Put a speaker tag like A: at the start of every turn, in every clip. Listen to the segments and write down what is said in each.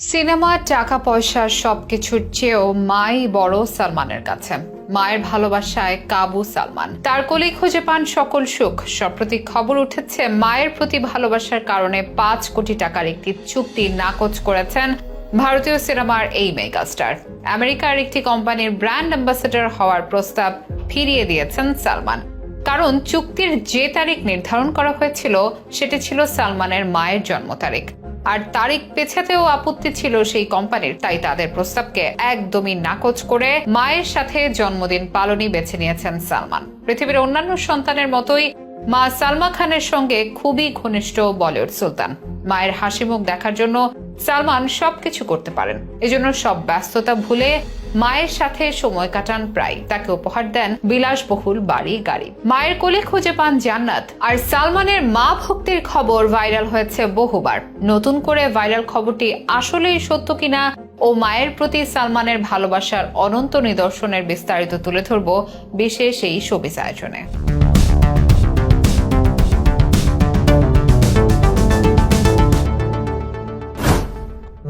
A: Cinema, টাকা, পয়সা সবকিছুর চেয়েও মাই বড় সালমানের কাছে। মায়ের ভালোবাসায় কাবু সালমান। তার কোলে খুঁজে পান সকল সুখ। সম্প্রতি খবর উঠেছে, মায়ের প্রতি ভালোবাসার কারণে পাঁচ কোটি টাকার একটি চুক্তি নাকচ করেছেন ভারতীয় সিনেমার এই মেগাস্টার। আমেরিকার একটি কোম্পানির ব্র্যান্ড অ্যাম্বাসেডর হওয়ার প্রস্তাব ফিরিয়ে দিয়েছেন সালমান। কারণ চুক্তির যে তারিখ নির্ধারণ করা হয়েছিল, সেটি ছিল সালমানের মায়ের জন্ম তারিখ। আর তারিখ পেছাতেও আপত্তি ছিল সেই কোম্পানির, তাই তাদের প্রস্তাবকে একদমই নাকচ করে মায়ের সাথে জন্মদিন পালনই বেছে নিয়েছেন সালমান। পৃথিবীর অন্যান্য সন্তানের মতোই মা সালমা খানের সঙ্গে খুবই ঘনিষ্ঠ বলিউড সুলতান। মায়ের হাসি মুখ দেখার জন্য সালমান সবকিছু করতে পারেন। এজন্য সব ব্যস্ততা ভুলে মায়ের সাথে সময় কাটান প্রায়। তাকে উপহার দেন বিলাসবহুল বাড়ি গাড়ি। মায়ের কোলে খুঁজে পান জান্নাত। আর সালমানের মা ভক্তির খবর ভাইরাল হয়েছে বহুবার। নতুন করে ভাইরাল খবরটি আসলেই সত্য কিনা ও মায়ের প্রতি সালমানের ভালোবাসার অনন্ত নিদর্শনের বিস্তারিত তুলে ধরব বিশেষ এই শোবিস আয়োজনে।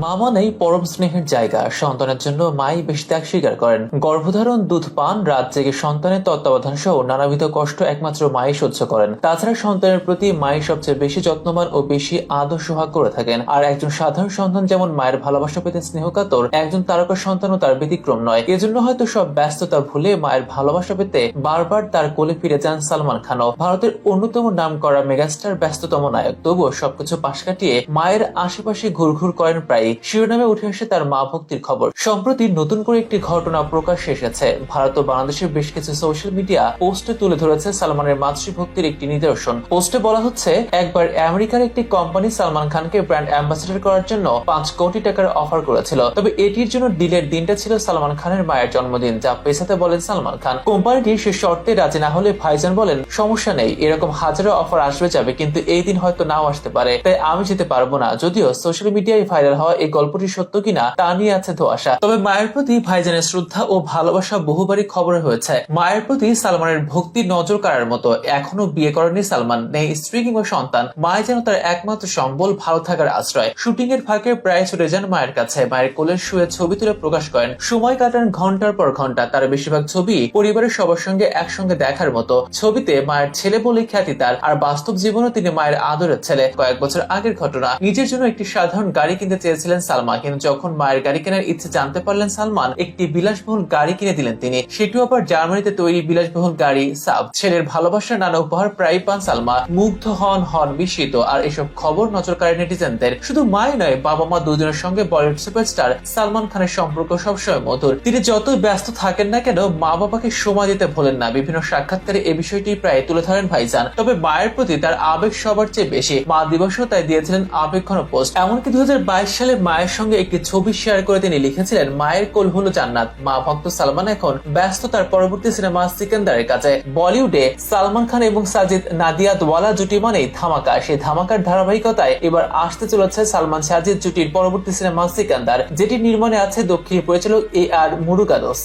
B: মা মানেই পরম স্নেহের জায়গা। সন্তানের জন্য মাই বেশি ত্যাগ স্বীকার করেন। গর্ভধারণ, দুধ, পান, রাত জেগে সন্তানের তত্ত্বাবধান সহ নানাবিধ কষ্ট একমাত্র মাই সহ্য করেন। তাছাড়া সন্তানের প্রতি মাই সবচেয়ে বেশি যত্নবান ও বেশি আদর সোহাগ করে থাকেন। আর একজন সাধারণ সন্তান যেমন মায়ের ভালোবাসা পেতে স্নেহ কাতর একজন তারকা সন্তানও তার ব্যতিক্রম নয়। এজন্য হয়তো সব ব্যস্ততা ভুলে মায়ের ভালোবাসা পেতে বারবার তার কোলে ফিরে যান সালমান খানও। ভারতের অন্যতম নাম করা মেগাস্টার, ব্যস্ততম নায়ক। তবুও সবকিছু পাশ কাটিয়ে মায়ের আশেপাশে ঘুরঘুর করেন প্রায় শিরোনামে উঠে আসে তার মা ভক্তির খবর। সম্প্রতি নতুন করে একটি ঘটনা প্রকাশ্যে এসেছে। ভারত ও বাংলাদেশের বেশ কিছু সোশ্যাল মিডিয়া পোস্টে তুলে ধরেছে সালমানের মাতৃভক্তির একটি নিদর্শন। পোস্টে বলা হচ্ছে, একবার আমেরিকার একটি কোম্পানি সালমান খানকে ব্র্যান্ড অ্যাম্বাসেডর করার জন্য পাঁচ কোটি টাকার অফার করেছিল। তবে এটির জন্য ডিলের দিনটা ছিল সালমান খানের মায়ের জন্মদিন, যা পেছাতে বলেন সালমান খান। কোম্পানিটি সে শর্তে রাজি না হলে ভাইজান বলেন, সমস্যা নেই, এরকম হাজারো অফার আসবে যাবে, কিন্তু এই দিন হয়তো নাও আসতে পারে। তাই আমি যেতে পারব না। যদিও সোশ্যাল মিডিয়ায় ভাইরাল হওয়া এই গল্পটি সত্য কিনা তা নিয়ে আছে ধোয়াশা। তবে মায়ের প্রতি ভাইজানের শ্রদ্ধা ও ভালোবাসা বহুবারই খবরে হয়েছে। মায়ের প্রতি সালমানের ভক্তি নজর কাড়ার মতো এখনও বিয়ে করেনি সালমান। নেই স্ত্রী কিংবা সন্তান, মায়ের যেন তার একমাত্র সম্বল ভালো থাকার আশ্রয়। শুটিং এর ফাঁকে প্রায় ছুটে যান মায়ের কাছে। মায়ের কোলের শুয়ে ছবি তুলে প্রকাশ করেন। সময় কাটান ঘণ্টার পর ঘণ্টা। তার বেশিরভাগ ছবি পরিবারের সবার সঙ্গে একসঙ্গে দেখার মতো। ছবিতে মায়ের ছেলে বলে খ্যাতি তার। আর বাস্তব জীবনে তিনি মায়ের আদরের ছেলে। কয়েক বছর আগের ঘটনা। নিজের জন্য একটি সাধারণ গাড়ি কিনতে চেয়েছিলেন সালমা কিন্তু যখন মায়ের গাড়ি কেনার ইচ্ছে জানতে পারলেন সালমান, একটি বিলাসবহুল গাড়ি কিনে দিলেন তিনি। সেটিও আবার জার্মানিতে তৈরি বিলাসবহুল গাড়ি সাব। ছেলের ভালোবাসার নানা উপহার প্রায় পান সালমা মুগ্ধ হন হন বিস্মিত। আর এসব খবর নজর কাড়ে নেটিজেনদের। শুধু মাই নয় বাবা মা দুজনের সঙ্গে বলিউড সুপারস্টার সালমান খানের সম্পর্ক সবসময় মধুর। তিনি যতই ব্যস্ত থাকেন না কেন মা বাবাকে সময় দিতে ভোলেন না। বিভিন্ন সাক্ষাৎকারে এই বিষয়টি প্রায় তুলে ধরেন ভাইজান। তবে মায়ের প্রতি তার আবেগ সবার চেয়ে বেশি। মা দিবসও তাই দিয়েছিলেন আবেগ ঘন পোস্ট। এমনকি দু হাজার বাইশ সালে মায়ের সঙ্গে একটি ছবি শেয়ার করে তিনি লিখেছিলেন, মায়ের কোল হলো জান্নাত। মা ভক্ত সালমান এখন ব্যস্ত তার পরবর্তী সিনেমা সিকান্দারের কাছে। বলিউডে সালমান খান এবং সাজিদ নাদিয়াত ওয়ালা জুটি মানেই ধামাকা। সেই ধামাকার ধারাবাহিকতায় এবার আসতে চলেছে সালমান সাজিদ জুটির পরবর্তী সিনেমা সিকান্দার, যেটি নির্মাণে আছে দক্ষিণী পরিচালক এ আর মুরুগাদোস।